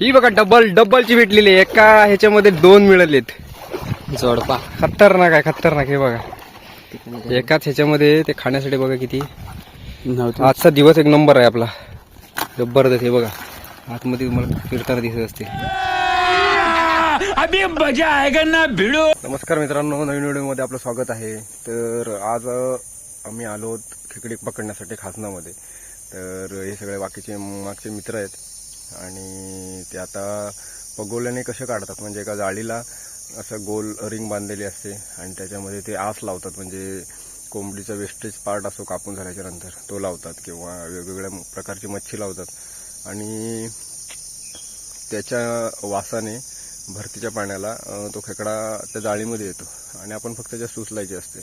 ही बघा डबल डबलची भेटलेली आहे. एका ह्याच्यामध्ये दोन मिळालेत. जोडपा. खतरनाक आहे खतरनाक हे बघा. एकाच ह्याच्यामध्ये ते खाण्यासाठी बघा किती. आजचा दिवस एक नंबर आहे आपला. जबरदस्त हे बघा. आतमध्ये तुम्हाला फिरताना दिसत असते नमस्कार मित्रांनो नवीन व्हिडिओमध्ये आपलं स्वागत आहे. तर आज आम्ही आलो आहोत खेकडी पकडण्यासाठी खासनामध्ये. तर हे सगळे बाकीचे मागचे मित्र आहेत. आणि ते आता पगोल्याने कसे काढतात? म्हणजे एका जाळीला असं गोल रिंग बांधलेली असते आणि त्याच्यामध्ये ते आस लावतात. म्हणजे कोंबडीचा वेस्टेज पार्ट असो कापून झाल्याच्यानंतर तो लावतात किंवा वेगवेगळ्या प्रकारची मच्छी लावतात. आणि त्याच्या वासाने भरतीच्या पाण्याला तो खेकडा त्या जाळीमध्ये येतो आणि आपण फक्त त्याच्या सुचलायची असते.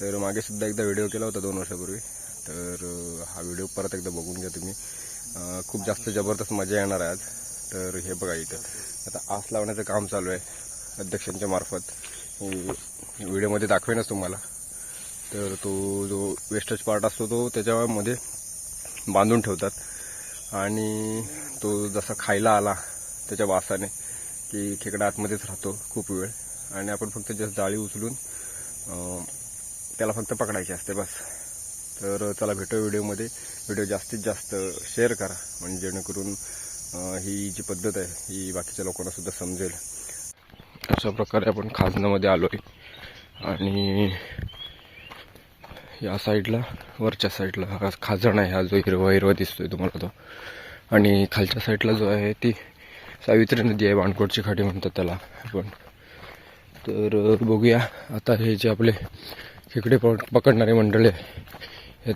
तर मागे सुद्धा एकदा व्हिडिओ केला होता दोन वर्षापूर्वी. तर हा व्हिडिओ परत एकदा बघून घ्या तुम्ही. खूप जास्त जबरदस्त मजा येणार आहे आज. तर हे बघा इथं. आता आस लावण्याचं काम चालू आहे अध्यक्षांच्या मार्फत. व्हिडिओमध्ये दाखवेनच तुम्हाला. तर तो जो वेस्टेज पार्ट असतो तो त्याच्यामध्ये बांधून ठेवतात. आणि तो जसा खायला आला त्याच्या वासाने की खेकडा आतमध्येच राहतो खूप वेळ. आणि आपण फक्त जस्ट जाळी उचलून त्याला फक्त पकडायची असते बस. तर चला भेटू व्हिडिओमध्ये. व्हिडिओ जास्तीत जास्त शेअर करा. म्हणजे जेणेकरून ही जी पद्धत आहे ही बाकीच्या लोकांना सुद्धा समजेल. अशा प्रकारे आपण खाजनामध्ये आलो आहे आणि या साईडला वरच्या साईडला हा खाजण आहे. हा जो हिरवा हिरवा दिसतोय तुम्हाला तो. आणि खालच्या साईडला जो आहे ती सावित्री नदी आहे. बाणकोटची खाडी म्हणतात त्याला आपण. तर बघूया. आता हे जे आपले खेकडे पकडणारे मंडळी आहे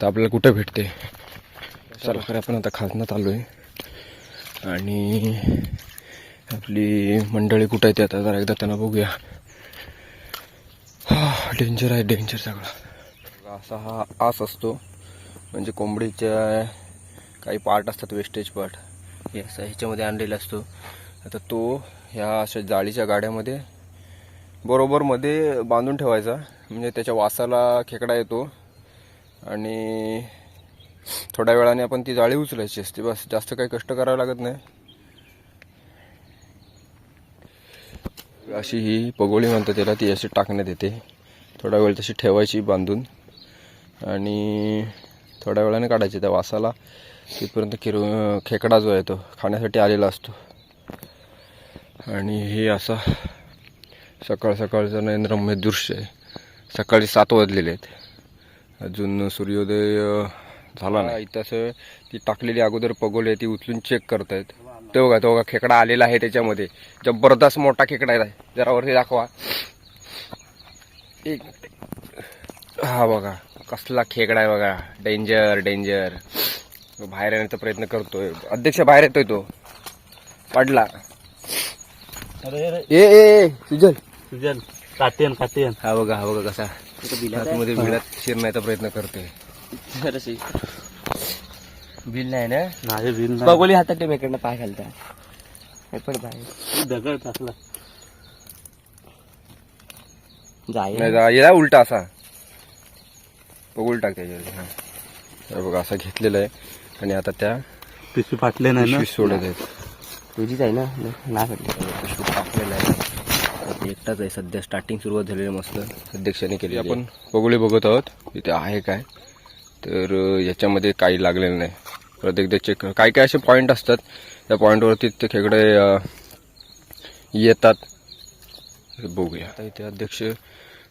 तर आपल्याला कुठे भेटते? चला खरं आपण आता खाजनात आलो आहे आणि आपली मंडळी कुठं आहे ते आता जरा एकदा त्यांना बघूया. डेंजर आहे डेंजर सगळा. असा हा आस असतो. म्हणजे कोंबडीच्या काही पार्ट असतात वेस्टेज पार्ट हे असं ह्याच्यामध्ये आणलेला असतो. आता तो ह्या अशा जाळीच्या गाड्यामध्ये बरोबर मध्ये बांधून ठेवायचा. म्हणजे त्याच्या वासाला खेकडा येतो. आणि थोड्या वेळाने आपण ती जाळी उचलायची असते. बस जास्त काही कष्ट करावं लागत नाही. अशी ही पगोळी म्हणतात त्याला ती अशी टाकण्यात येते. थोडा वेळ तशी ठेवायची बांधून. आणि थोड्या वेळाने काढायची. त्या वासाला तिथपर्यंत किरू खेकडा जो आहे तो खाण्यासाठी आलेला असतो. आणि हे असा सकाळ सकाळचं नयनरम्य दृश्य आहे. सकाळी सात वाजलेले आहेत. अजून सूर्योदय झाला नाही. इथं असं ती टाकलेली अगोदर पगोली आहे ती उचलून चेक करतायत. ते बघा तो बघा खेकडा आलेला आहे त्याच्यामध्ये. जबरदस्त मोठा खेकडा आहे. जरा वरती दाखवा. एक हा बघा कसला खेकडा आहे बघा. डेंजर डेंजर बाहेर येण्याचा प्रयत्न करतोय. अध्यक्ष बाहेर येतोय तो. पडला. ए ए सुजल सुजल काटेन काटेन हा बघा हा बघा कसा. आतमध्ये बिळात शिरण्याचा प्रयत्न करतोय बिल नाही ना? नाही बिन बघोली हातात ते मेकडनं पाय घालता हे पण पाय दगड टाकला. जाय. नाही जा- याला उलटा असा. बघ उलटा त्याच्यावर हा. हे बघा असा घेतलेला आहे. आणि आता त्या पिशवी फाटले नाही सोडत आहेत. तुझीच आहे ना? ना म्हटलं पिशवी टाकलेला आहे. एकटाच आहे. सध्या स्टार्टिंग सुरुवात झालेली मस्त. अध्यक्षाने केली आपण बघुळे बघत आहोत. इथे आहे काय? तर याच्यामध्ये काही लागलेलं नाही. परत एकदा चेक काय काय असे पॉईंट असतात? त्या पॉईंटवरती ते खेकडे येतात. बघूया. आता इथे अध्यक्ष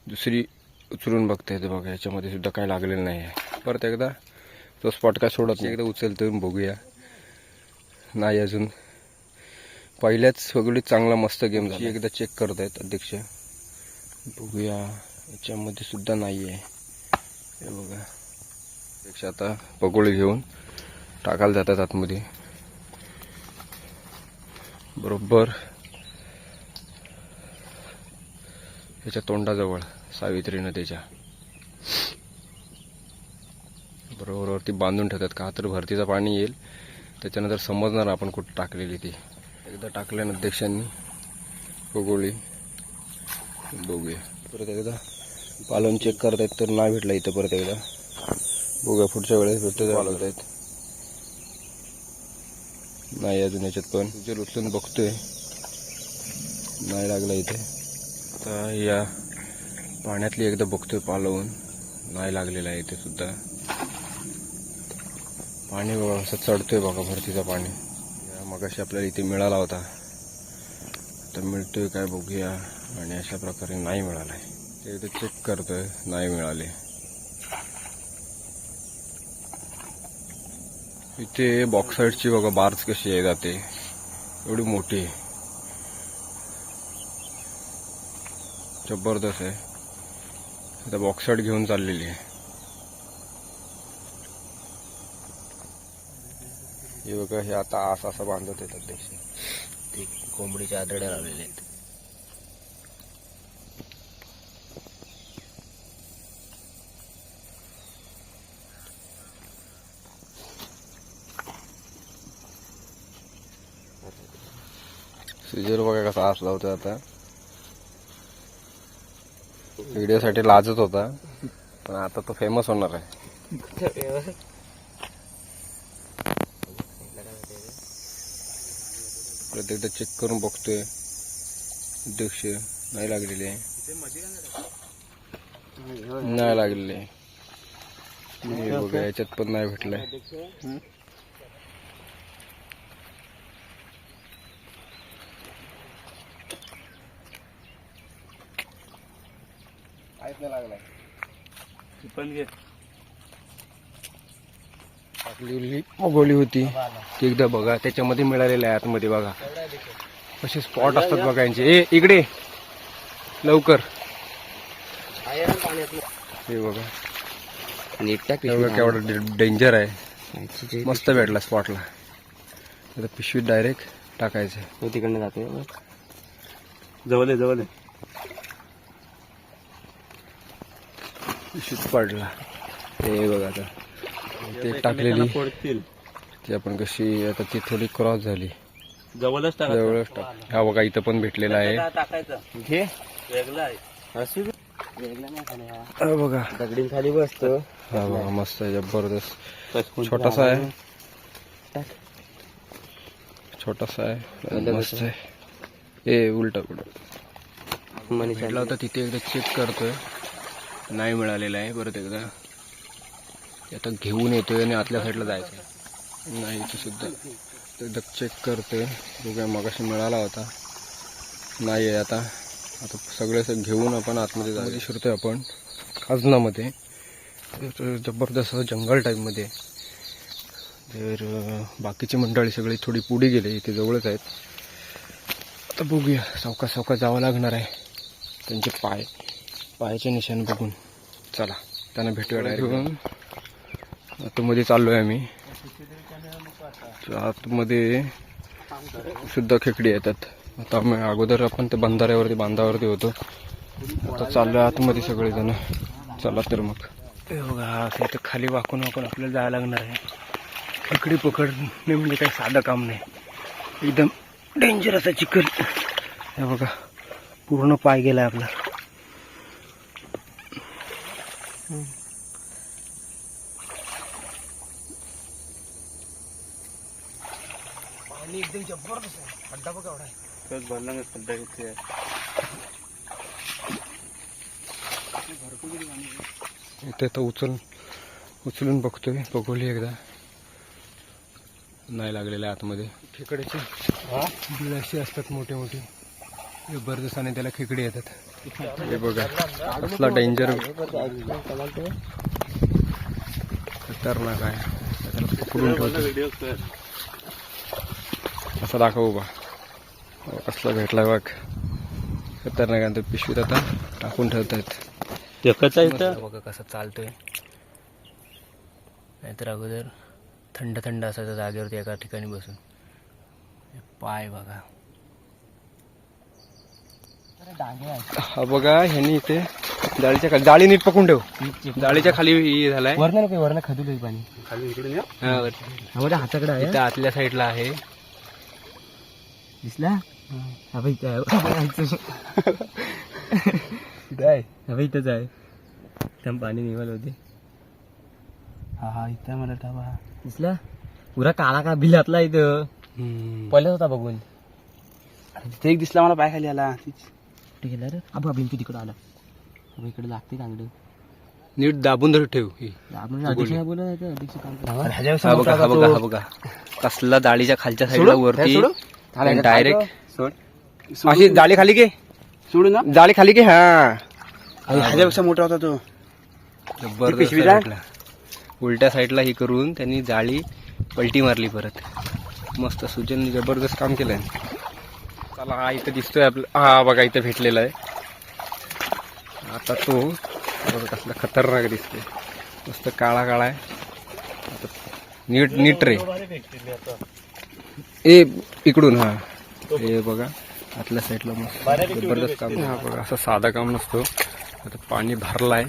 दुसरी उचलून बघतायत बघा. याच्यामध्ये सुद्धा काय लागलेलं नाही आहे. परत एकदा तो स्पॉट काय सोडत नाही. एकदा उचलतो बघूया. नाही अजून. पहिल्याच सगळी चांगला मस्त गेम झाला. एकदा चेक करत आहेत अध्यक्ष. बघूया. याच्यामध्ये सुद्धा नाही आहे हे बघा. अध्यक्ष आता पकोळी घेऊन टाकायला जातात आतमध्ये. बरोबर. त्याच्या तोंडाजवळ सावित्री नदीच्या. बरोबर वरती बांधून ठेवतात. का तर भरतीचं पाणी येईल. त्याच्यानंतर समजणार आपण कुठं टाकलेली ती. एकदा टाकल्यानं अध्यक्षांनी. पगोळी बघूया. परत एकदा पालन चेक करतायत तर नाही भेटला इथं परत एकदा. बघूया पुढच्या वेळेस भेटतो पालवत आहेत नाही अजून याच्यात पण. जर उचलून बघतोय. नाही लागला इथे. आता या पाण्यातली एकदा बघतोय पालवून. नाही लागलेला आहे इथे सुद्धा. पाणी असं चढतोय बघा भरतीचं पाणी. मग अशी आपल्याला इथे मिळाला होता. तर मिळतोय काय बघूया. आणि अशा प्रकारे नाही मिळालाय. ते इथे चेक करतोय. नाही मिळाले. इथे बॉक्साईडची बघा बार्स कशी आहे जाते. एवढी मोठी. आहे जबरदस्त आहे. आता बॉक्साईड घेऊन चाललेली आहे. हे बघा हे आता आस असं बांधत येतात ते ते कोंबडीच्या आदड्या लावलेले आहेत. सीजर बघा कसा आस लावतोय आता. व्हिडिओसाठी लाजत होता पण आता तो फेमस होणार आहे. परत एकदा चेक करून बघतोय. अध्यक्ष नाही लागलेले. नाही लागलेले. बघा याच्यात पण नाही भेटलंय. लागलाय. पण घे. टाकलेली गोळी होती. ती एकदा बघा त्याच्यामध्ये मिळालेलं आहे आतमध्ये बघा. असे स्पॉट असतात बघा यांचे. ए इकडे. लवकर. हे बघा. नीट हे केवढा डेंजर आहे. मस्त भेटला स्पॉटला आता पिशवीत डायरेक्ट टाकायचं. तो तिकडनं जातोय. जवळ जवळ पिशवीत पडला. हे बघा आता. ते टाकलेली. ती आपण कशी आता ती थोडी क्रॉस झाली. जवळच टाका. जवळच टाक. हा बघा इथं पण भेटलेला आहे. बघा. दगडीन खाली बसतो. हा बघा मस्त आहे जबरदस्त. छोटासा आहे. छोटासा आहे. मस्त आहे. ए उलटा कुठं? भेटला होता तिथे एकदा चेक करतोय. नाही मिळालेला आहे परत एकदा. आता घेऊन येतोय आणि आतल्या साईडला जायचं नाही इथे सुद्धा. एकदा चेक करतोय बघूया मगाशी मिळाला होता. नाही आहे आता. आता सगळे घेऊन आपण आतमध्ये जायचं शिरतोय आपण. खाजनामध्ये. जबरदस्त जंगल टाईपमध्ये. तर बाकीची मंडळी सगळी थोडी पुढे गेली. इथे जवळच आहेत. आता बघूया सावकाश सावकाश जावं लागणार आहे. त्यांचे पाय. पायाचे निशाण बघून. चला त्यांना भेटूया डायरेक्ट आतमध्ये चाललोय आम्ही. आतमध्ये सुद्धा खेकडी येतात. आता आम्ही अगोदर आपण ते बंधाऱ्यावरती बांधावरती होतो. आता चाललोय आतमध्ये सगळेजण. चला तर मग. बघा असं इथं खाली वाकून वाकून आपल्याला जायला लागणार आहे. खेकडी पकडणे म्हणजे काही साधं काम नाही. एकदम डेंजर असं चिकन हे बघा पूर्ण पाय गेला आपला. पाणी एकदम जबरदस्त आहे. खड्डा बघा एवढा आहे. भरला नाही सध्या इथे. इथे तर उचल उचलून बघतोय बघवली एकदा. नाही लागलेलं आहे आतमध्ये. खेकड्याचे बिळ अशी असतात मोठे मोठे जबरदस्त आणि त्याला खेकडी येतात. हे बघा कसला डेंजर खतरनाक आहे. त्याला पकडून ठेवतो. असं दाखव बा हो, कसला भेटला बघ. खतरनाक पिशवीत आता टाकून ठेवतायत. एकच आहे इथं? बघा कसं चालतोय. नाहीतर अगोदर थंड थंड असायचं जागेवरती एका ठिकाणी बसून. पाय बघा. हा बघा ह्यानी इथे जाळीच्या खाली जाळी नीट पकडून ठेव. जाळीच्या खाली हे झालाय. वरण वरण खाली इकडे हाताकडे आहे. इथं आतल्या साईडला आहे. दिसला? हा इथं आहे? इथं हा बाई इथंच आहे. त्या पाणी निघाल होते. हा हा इथं मला टाबा दिसला? पुरा काळा का बिल घातला इथं पहिलेच होता बघून. ते एक दिसला मला पाय खाली आला. कुठे गेला रे? अबा भिंती तिकडं आला. इकडे लागते चांगलं नीट दाबून धर ठेव. काय कसला जाळीच्या खालच्या साईडला वरती. डायरेक्ट अशी जाळी खाली घे सोडू ना जाळी खाली घे हा ह्याच्यापेक्षा मोठा होता तो जबरदस्त पिशवी जा. साईडला. उलट्या साईडला ही करून त्यांनी जाळी पलटी मारली परत मस्त सुजन जबरदस्त काम केलंय चला हा इथं दिसतोय आपलं हा बघा इथं भेटलेला आहे आता तो बघा कसला खतरनाक दिसतोय मस्त काळा काळा आहे आता नीट नीट रे ए इकडून हा. हे बघा आतल्या साईडला मस्त. जबरदस्त काम हा बघा असं साधा काम नसतो. आता पाणी भरलाय.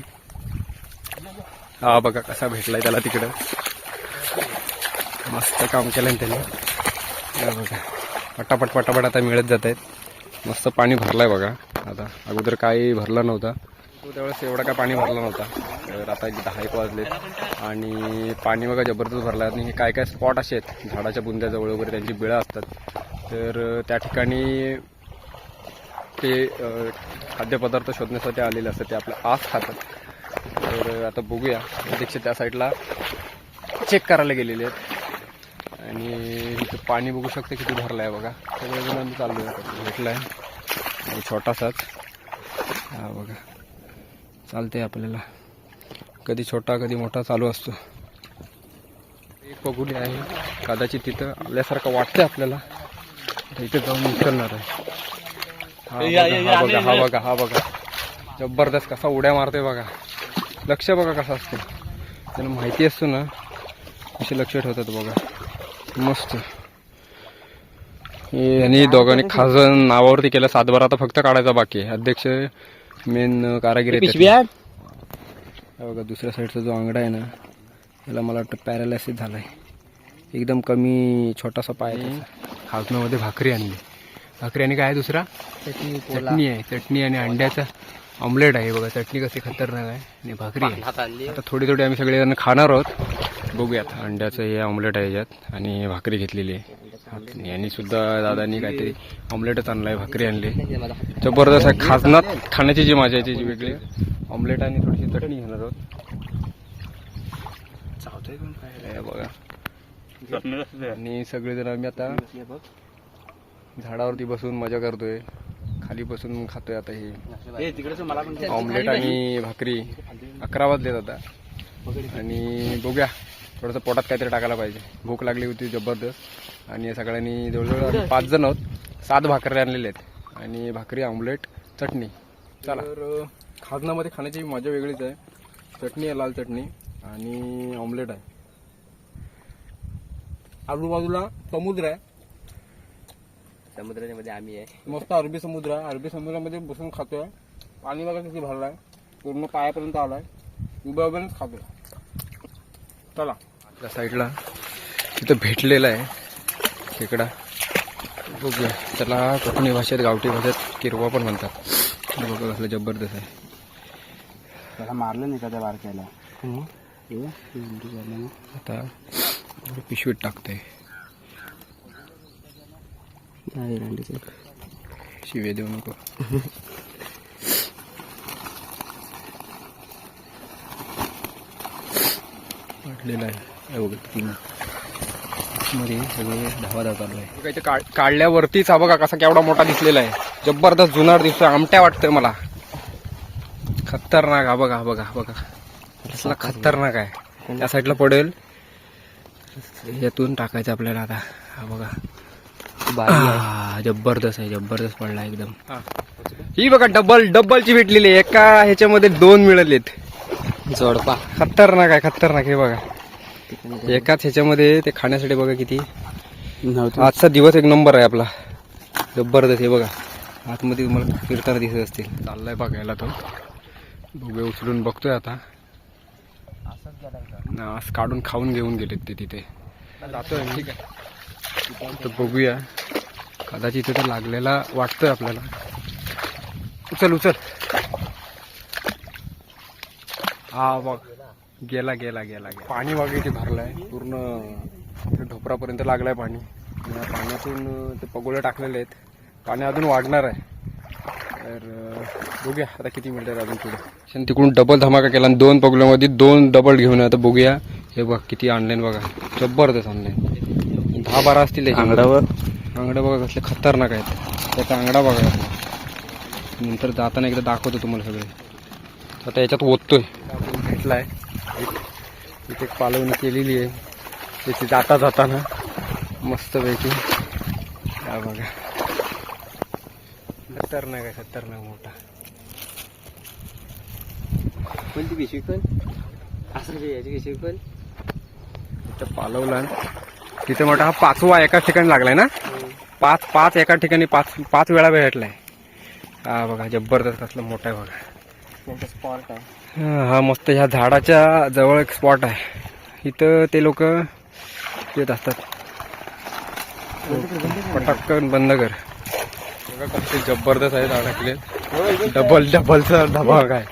हा बघा कसा भेटलाय त्याला तिकडं. मस्त काम केलंय त्याने. हा बघा. पटापट पटापट आता मिळत जात आहेत मस्त पाणी भरलाय बघा. आता अगोदर काही भरला नव्हता. तो त्यावेळेस एवढा काय पाणी भरला नव्हता. तर आता एक दहा एक वाजलेत. आणि पाणी बघा जबरदस्त भरला. आणि हे काय काय स्पॉट असे आहेत? झाडाच्या बुंद्याजवळ वगैरे त्यांची बिळं असतात. तर त्या ठिकाणी ते खाद्यपदार्थ शोधण्यासाठी आलेले असतात. ते आपलं आस खातात. तर आता बघूया. अध्यक्ष त्या साईडला चेक करायला गेलेले आहेत. आणि इथं पाणी बघू शकते किती भरलं आहे बघा. सगळेजण आम्ही चाललो आहे भेटलं आहे छोटासाच. हा बघा. चालते आपल्याला. कधी छोटा कधी मोठा चालू असतो. एक पगुली आहे कदाचित तिथं आल्यासारखं वाटतंय आपल्याला. इथे जाऊन उचलणार आहे. हा बघा, हा बघा हा बघा बघा. जबरदस्त कसा उड्या मारतोय बघा. लक्ष बघा कसं असतं त्यांना माहिती असतो ना कसे लक्ष ठेवतात बघा. मस्त. यांनी दोघांनी खास नावावरती केलं सातबारा आता फक्त काढायचा बाकी आहे. अध्यक्ष मेन कारागीर आहेत पिशवी आहे? बघा दुसऱ्या साईडचा जो आंगडा आहे ना त्याला मला वाटतं पॅरालायसिस झाला आहे एकदम कमी छोटासा पाय. खाजनामध्ये भाकरी आणली. भाकरी आणि काय आहे दुसरा? चटणी, पोला. चटणी आहे चटणी आणि अंड्याचा ऑमलेट आहे. बघा चटणी कशी खतरनाक आहे आणि भाकरी आहे. आता थोडी थोडी आम्ही सगळेजण खाणार आहोत. बघूयात अंड्याचं हे ऑमलेट आहे याच्यात आणि भाकरी घेतलेली आहे. यांनी सुद्धा दादानी काहीतरी ऑमलेटच आणलाय भाकरी आणली. जबरदस्त आहे खाजनात खाण्याची जी मजा आहे ती वेगळी ऑमलेट आणि थोडीशी चटणी घेणार आहोत. हे बघा. आणि सगळेजण आम्ही आता झाडावरती बसून मजा करतोय. खाली बसून खातोय आता ही. ए तिकडेच मला पण ऑमलेट आणि भाकरी. अकरा वाजलेत आता. आणि बघूया. थोडंसं पोटात काहीतरी टाकायला पाहिजे. भूक लागली होती जबरदस्त. आणि या सगळ्यांनी जवळजवळ आम्ही पाच जण आहोत. सात भाकरी आणलेले आहेत. आणि भाकरी ऑमलेट चटणी. चला. तर खाजनामध्ये खाण्याची मजा वेगळीच आहे. चटणी आहे लाल चटणी. आणि ऑमलेट आहे. आजूबाजूला समुद्र आहे. समुद्राच्या मध्ये आम्ही आहे. मस्त अरबी समुद्र आहे. अरबी समुद्रामध्ये बसून खातोय. पाणी बघा किती भरलाय. पूर्ण पायापर्यंत आलाय. उभ्या उभ्यानेच खातोय. चला. त्या साईडला. तिथं भेटलेला आहे. खेकडा. बघूया. त्याला कोकणी भाषेत गावठी भाषेत किरवा पण म्हणतात. हे बघा कसलं जबरदस्त आहे. त्याला मारलं नाही का त्या बारक्याला? ना. आता पिशवीत टाकते. शिवे देऊ नको. वाटलेलं आहे. हे बघा मध्ये सगळे धावा धाव चालू आहे काढ- काढल्यावरतीच हा बघा कसा केवढा मोठा दिसलेला आहे. जबरदस्त जुनार दिसतोय. आमट्या वाटतोय मला. खतरनाक हा बघा हा बघा हा बघा. कसला खतरनाक आहे. त्या साईडला पडेल. यातून टाकायचं आपल्याला आता. हा बघा. जबरदस्त आहे जबरदस्त पडला एकदम. ही. बघा डबल डबलची भेटलेली आहे. एका ह्याच्यामध्ये दोन मिळालेत. जोडपा. खतरनाक आहे खतरनाक हे बघा. एकाच ह्याच्यामध्ये ते खाण्यासाठी बघा किती. आजचा दिवस एक नंबर आहे आपला. जबरदस्त हे बघा. आतमध्ये तुम्हाला फिरताना दिसत असतील. चाललाय बघायला तो. बघूया उचलून बघतोय आता. ना, आज काढून खाऊन घेऊन गेलेत ते तिथे. जातोय ठीक आहे. तर बघूया. कदाचित तिथे लागलेला वाटतोय आपल्याला. उचल उचल. हा बघ. गेला गेला गेला गेला. पाणी बघा इथे भरलंय. पूर्ण इथे ढोपरापर्यंत लागलाय पाणी. या पाण्यातून ते पगोले टाकलेले आहेत. पाणी अजून वाढणार आहे. तर बघूया आता किती मिनिटं अजून पुढे. तिकडून डबल धमाका केला आणि दोन पगोल्यामध्ये दोन डबल घेऊन आता बघूया. हे बघ किती ऑनलाईन बघा. जबरदस्त ऑनलाईन दहा बारा असतील. आंगडावर आंगडा बघा कसले खतरनाक आहेत. त्याचा आंगडा बघा. नंतर जाताना एकदा दाखवतो तुम्हाला सगळे. आता याच्यात ओततोय. भेटलाय एक- इथे पालवणी केलेली आहे. त्याची जाता जाताना मस्तपैकी. हा बघा. खतरनाक आहे खतरनाक मोठा. कोणती पिशवी पण? असं याची पिशवी पण? इथं पालवला. तिथे मोठा हा पाचवा एकाच ठिकाणी लागलाय ना? पाच पाच एका ठिकाणी पाच पाच वेळा भेटलाय. हा बघा जबरदस्त कसला मोठा आहे बघा. त्यांचा स्पॉट आहे. हा हा मस्त ह्या झाडाच्या जवळ एक स्पॉट आहे. इथं ते लोक येत असतात. पटकन बंद कर. बघा कसले जबरदस्त आहेत अडकले डबल डबलचा धबा काय.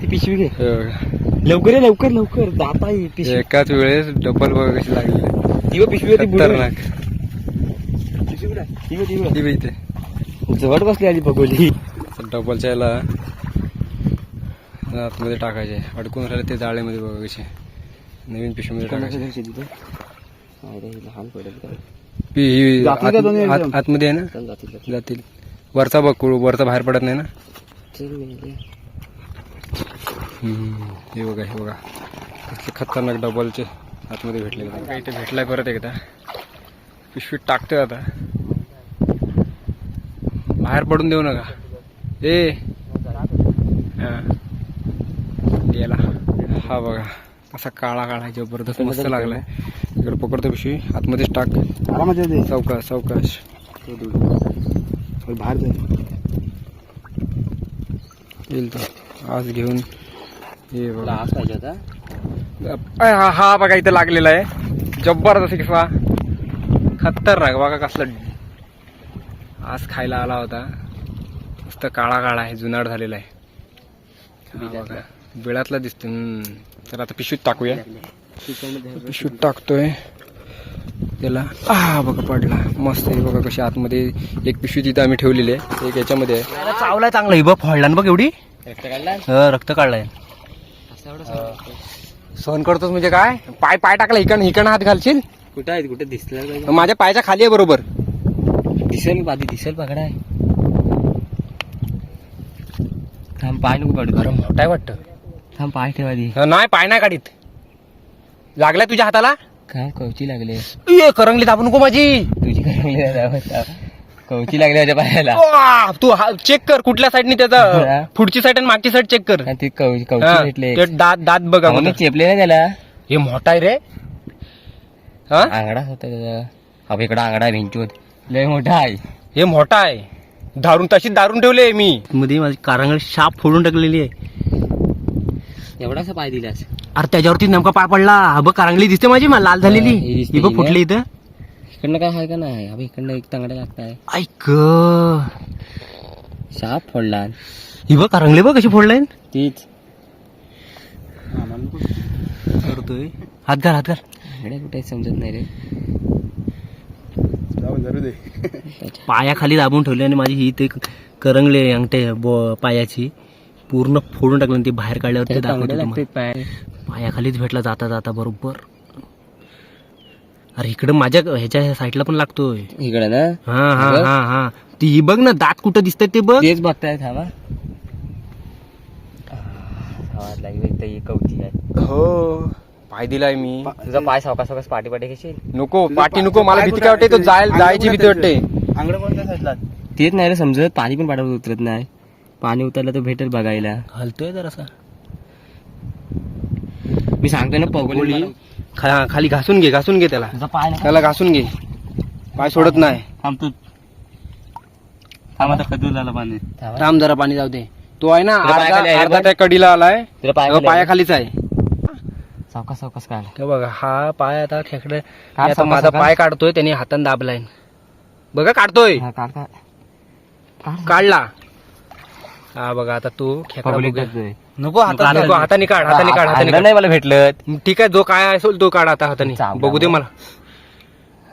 ती पिशवी घे. हे. लवकर लवकर लवकर. दाता पिशवी. एकाच वेळेस डबल बघा कशी ती बघ पिशवी होती. खतरनाक? ती इथे. जवळ बसली आली बघोली डबलच्या याला आतमध्ये टाकायचे. अडकून राहिले ते जाळेमध्ये बघा कसे नवीन पिशवीमध्ये टाकायचे. लहान पडेल ही आतमध्ये आहे ना? जातील जातील. जातील. वरचा बघ कुळ- वरचा बाहेर पडत नाही ना? हे बघा हे बघा. कसले खतरनाक डबलचे आतमध्ये भेटले. बघा इथे भेटलाय परत एकदा. पिशवीत टाकतोय आता. बाहेर पडून देऊ नका. ए. हा. गेला. हा बघा. असा काळा काळा जबरदस्त मस्त लागलाय. इकडे पकडतो पिशवी. आतमध्येच टाक. आरामात सावकाश सावकाश. बाहेर येईल तो. आज घेऊन. ये तुला बघा आज पाहिजे हा हा बघा इथं लागलेला आहे. जबरदस्त किस्सा. खतरनाक. बघा कसला. आज खायला आला होता. मस्त काळा काळा आहे जुनाट झालेला आहे. बघा. बिळातला दिसतो. तर आता पिशवीत टाकूया. पिशवीत टाकतोय. त्याला आ बघा पडला. मस्त आहे. बघा कशी आतमध्ये एक पिशवी तिथं आम्ही ठेवलेली आहे. एक याच्यामध्ये आहे. चावलाय चांगला. ही बघ फोडला ना बघ एवढी. रक्त काढला हं, रक्त काढलाय. असं एवढं सांग. सहन करतोस म्हणजे काय? पाय पाय टाकला. इकडं इकडं हात घालशील? कुठं आहे कुठे दिसलं माझ्या पायाच्या खाली आहे बरोबर. दिसेल आधी दिसेल पकडा आहे थांब पाय नको काढू अरे मोठा आहे वाटतं. थांब पाय ठेवा आधी. नाही पाय नाही काढीत. लागलाय तुझ्या हाताला? काय कवची लागले? ये करंगली दाबू नको माझी. तुझी काय कवची लागली माझ्या पायाला. वा, तू चेक कर कुठल्या साईडने हा. त्याचा पुढची साईड आणि मागची साईड चेक कर. आणि ते कवची कवची भेटले. ते दात दात बघा अहो, मी चेपले ना त्याला. हे मोठा आहे रे. हा? आंगडा होता त्याचा. अब इकडं आंगडा भिंचूत लय मोठा आहे. हे मोठा आहे. दारून तशीच दारून ठेवले मी. मध्ये माझी कारांगळ शाप फोडून टाकलेली आहे. एवढासा पाय दिलास? अरे त्याच्यावरती नेमका पाय पडला. हा बघ कारांगली दिसते माझी मला लाल झालेली. हा, ही दिसते ही बघ? फुटली इथं. इकडनं काय आहे का नाही? अब इकडनं एक तांगडा लागताय. ऐक. साप फोडला. ही बघ करंगली बघ कशी फोडलाय तीच. करतोय हात घाल हात घाल कुठे समजत नाही रे. पायाखाली दाबून ठेवली आणि माझी ही ते करंगले अंगठे पायाची पूर्ण फोडून टाकलं ते बाहेर काढल्यावर ते तुम्हाला. पायाखालीच भेटला जाता जाता बरोबर. अरे इकडं माझ्या ह्याच्या साईडला पण लागतोय. इकडं ना? हा हा. हा हा. ती ही बघ ना दात कुठं दिसतंय ते बघ. तेच बघताय थांबा. लागली ही कवची आहे. हो. पाय दिलाय मी. तुझा पाय सावकाश सावकाश पाठी पाठी घेशील? नको पाठी नको मला भीती काय वाटते तो जायला जायची भीती वाटते. आंगड कोणत्या साईडला? तेच नाही रे समजत पाणी पण पाठावर उतरत नाही. पाणी उतरलं तर भेटेल बघायला. हलतोय जरासा. मी सांगतोय ना पगोली खा- खाली घासून घे घासून घे त्याला. तुझा पाय नाही. त्याला घासून घे. पाय सोडत नाही. थांबतो थांब आता खदूर झाला पाणी. थांबा. जरा पाणी जाऊ दे. तो आहे ना तुला अर्धा आहे अर्धा पण? त्या कडीला आलाय. तुला पाय तो पायाखालीच आहे. सावकाश सावकाश काय हे बघा हा पाय आता खेकडे काढ आता सावकाश, माझा सावकाश. पाय काढतोय त्याने हाताने दाबलाय. बघा काढतोय. हा, काढ काढ. काढ काढला. हा बघा आता तू खेकडा बघूया. नको हातात नको हाताने काढ हाताने काढ हाताने काढ. नाही मला भेटलं. ठीक आहे जो काय असेल तो काढ आता हाताने. बघू दे. मला.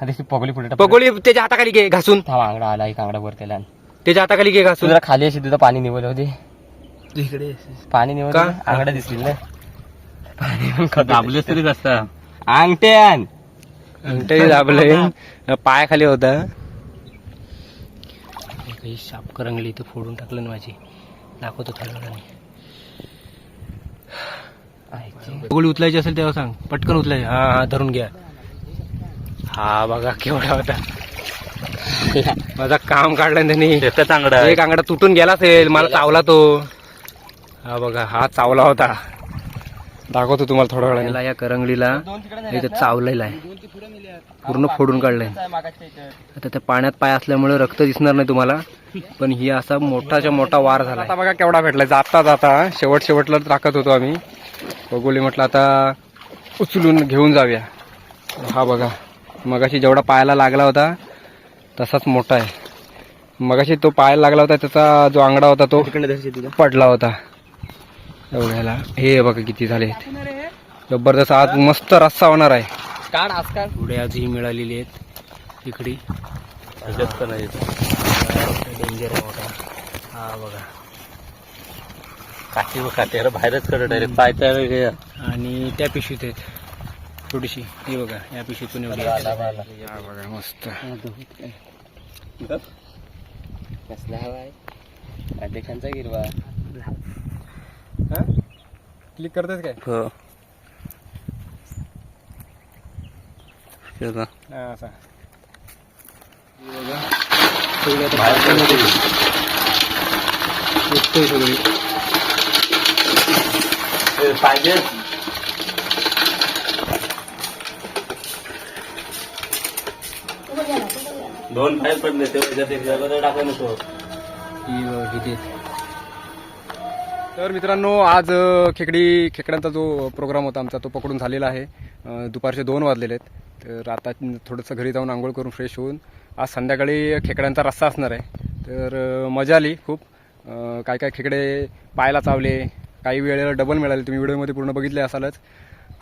अरे पगली पुढे पकोळी त्याच्या हाताखाली घे घासून. आंगडा आला एक आंगडा वर त्याला त्याच्या हाताखाली घे तू घासून. जरा खाली अशी तुझं पाणी निवडलं होते. इकडे. पाणी निवडलं का? ना? आंगडा दिसतील ना. पाणी पण खात दाबलेस तरी कसं अंगठ्यान. अंगठे दाबले. पायाखाली होता. काही शाप करंगली इथे फोडून टाकलं ना माझी. दाखवतो थोड्या वेळाने गोळी उचलायची असेल तेव्हा सांग. पटकन उचलायची. हा हा धरून घ्या. हा बघा केवढा होता. माझा काम काढलं त्यांनी. आंगडा एक अंगडा तुटून गेला असेल. मला चावला तो. हा बघा हा चावला होता. दाखवतो तुम्हाला थोड्या वेळाने. या करंगलीला इथे चावलेला आहे पूर्ण फोडून काढलंय. आता त्या पाण्यात पाय असल्यामुळे रक्त दिसणार नाही तुम्हाला पण ही असा मोठाच्या मोठा वार झाला आता बघा केवढा भेटला जाता जाता शेवट शेवटला टाकत होतो आम्ही. बघोली म्हटलं आता उचलून घेऊन जाऊया. हा बघा मगाशी जेवढा पायाला लागला होता तसाच मोठा आहे. मगाशी तो पायाला लागला होता त्याचा जो आंगडा होता तो पडला होता. एवढ्याला. हे बघा किती झाले जबरदस्त आज मस्त रस्सा होणार आहे. काढ आज काढ पुढे आजही मिळालेली आहेत. इकडी. डेंजर आहे मोठा. हा बघा. काठी व काठी अरे बाहेरच कडे डायरेक्ट पाय त्या आणि त्या पिशवीत आहेत. थोडीशी. ही बघा या पिशवीतून एवढी आहे. हा बघा मस्त. कसला हवाय अध्यक्षांचा गिरवा क्लिक करतेस काय हो बघ. हा, असा हे बघा. सगळी आता बाहेरमध्ये दिसतोय सगळी. पाहिजे दोन बाहेर पडले ते टाकला नको ही बघा किती. तर मित्रांनो आज खेकडी खेकड्यांचा जो प्रोग्राम होता आमचा तो पकडून झालेला आहे. दुपारचे दोन वाजलेले आहेत. तर आता थोडंसं घरी जाऊन आंघोळ करून फ्रेश होऊन आज संध्याकाळी खेकड्यांचा रस्सा असणार आहे. तर मजा आली खूप. काय काय खेकडे पायाला चावले काही वेळेला डबल मिळाले. तुम्ही व्हिडिओमध्ये पूर्ण बघितले असालच.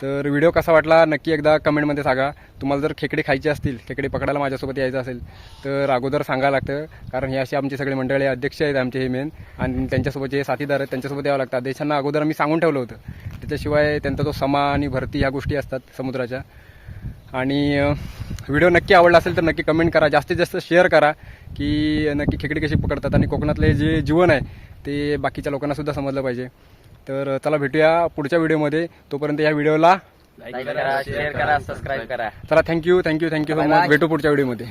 तर व्हिडिओ कसा वाटला नक्की एकदा कमेंटमध्ये सांगा. तुम्हाला जर खेकडे खायचे असतील खेकडे पकडायला माझ्यासोबत यायचं असेल तर अगोदर सांगायला लागतं. कारण हे असे आमचे सगळे मंडळी अध्यक्ष आहेत आमचे हे मेन आणि त्यांच्यासोबत जे साथीदार आहेत त्यांच्यासोबत यावं लागतं. देशांना अगोदर आम्ही सांगून ठेवलं होतं. त्याच्याशिवाय त्यांचा तो समा आणि भरती ह्या गोष्टी असतात समुद्राच्या. आणि व्हिडिओ नक्की आवडला असेल तर नक्की कमेंट करा. जास्तीत जास्त शेअर करा की नक्की खेकडे कशी पकडतात. आणि कोकणातले जे जीवन आहे ते बाकीच्या लोकांनासुद्धा समजलं पाहिजे. तर चला भेटूया पुढच्या व्हिडिओमध्ये. तोपर्यंत या व्हिडिओला लाईक करा शेअर करा सबस्क्राईब करा. चला thank you thank you thank you so much भेटू पुढच्या व्हिडिओमध्ये.